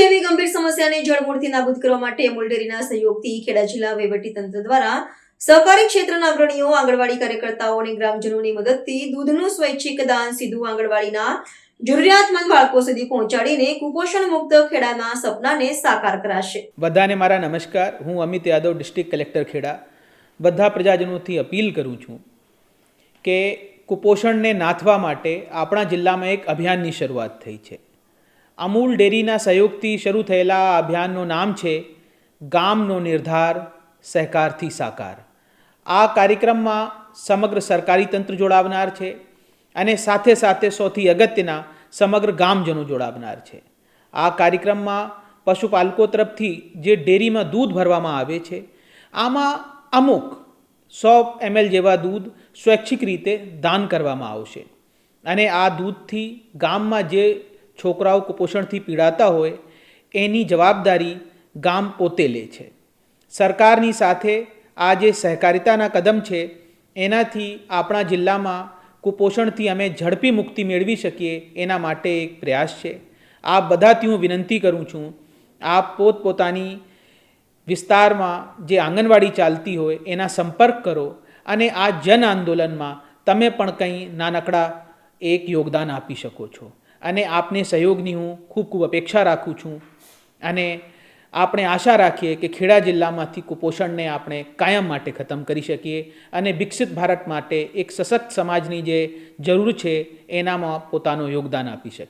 સમસ્યાને જળમૂળથી નાબૂદ કરવા માટે અમૂલ ડેરીના સહયોગથી ખેડા જિલ્લા વહીવટીતંત્ર દ્વારા સહકારી ક્ષેત્રના અગ્રણીઓ, આંગણવાડી કાર્યકર્તાઓ અને ગ્રામજનોની મદદથી દૂધનું સ્વૈચ્છિક દાન સીધું આંગણવાડીના જરૂરિયાતમંદ બાળકો સુધી પહોંચાડીને કુપોષણ મુક્ત ખેડાના સપનાને સાકાર કરાશે. બધાને મારા નમસ્કાર. હું અમિત યાદવ, ડિસ્ટ્રિક્ટ કલેક્ટર ખેડા. બધા પ્રજાજનોથી અપીલ કરું છું કે કુપોષણને નાથવા માટે આપણા જિલ્લામાં એક અભિયાનની શરૂઆત થઈ છે. અમૂલ ડેરીના સહયોગથી શરૂ થયેલા આ અભિયાનનું નામ છે ગામનો નિર્ધાર, સહકારથી સાકાર. આ કાર્યક્રમમાં સમગ્ર સરકારી તંત્ર જોડાવનાર છે અને સાથે સાથે સૌથી અગત્યના સમગ્ર ગામજનો જોડાવનાર છે. આ કાર્યક્રમમાં પશુપાલકો તરફથી જે ડેરીમાં દૂધ ભરવામાં આવે છે, આમાં અમુક સો એમએલ જેવા દૂધ સ્વૈચ્છિક રીતે દાન કરવામાં આવશે. અને આ દૂધથી ગામમાં જે છોકરાઓ કુપોષણથી પીડાતા હોય, એની જવાબદારી ગામ પોતે લે છે. સરકારની સાથે આ જે સહકારિતાના કદમ છે, એનાથી આપણા જિલ્લામાં કુપોષણથી અમે ઝડપી મુક્તિ મેળવી શકીએ એના માટે એક પ્રયાસ છે. આ બધાથી હું વિનંતી કરું છું, આપ પોતપોતાની વિસ્તારમાં જે આંગણવાડી ચાલતી હોય, એના સંપર્ક કરો અને આ જન આંદોલનમાં તમે પણ કંઈ નાનકડા એક યોગદાન આપી શકો છો. અને આપને સહયોગની હું ખૂબ ખૂબ અપેક્ષા રાખું છું. અને આપણે આશા રાખીએ કે ખેડા જિલ્લામાંથી કુપોષણને આપણે કાયમ માટે ખતમ કરી શકીએ અને વિકસિત ભારત માટે એક સશક્ત સમાજની જે જરૂર છે, એનામાં પોતાનું યોગદાન આપી શકીએ.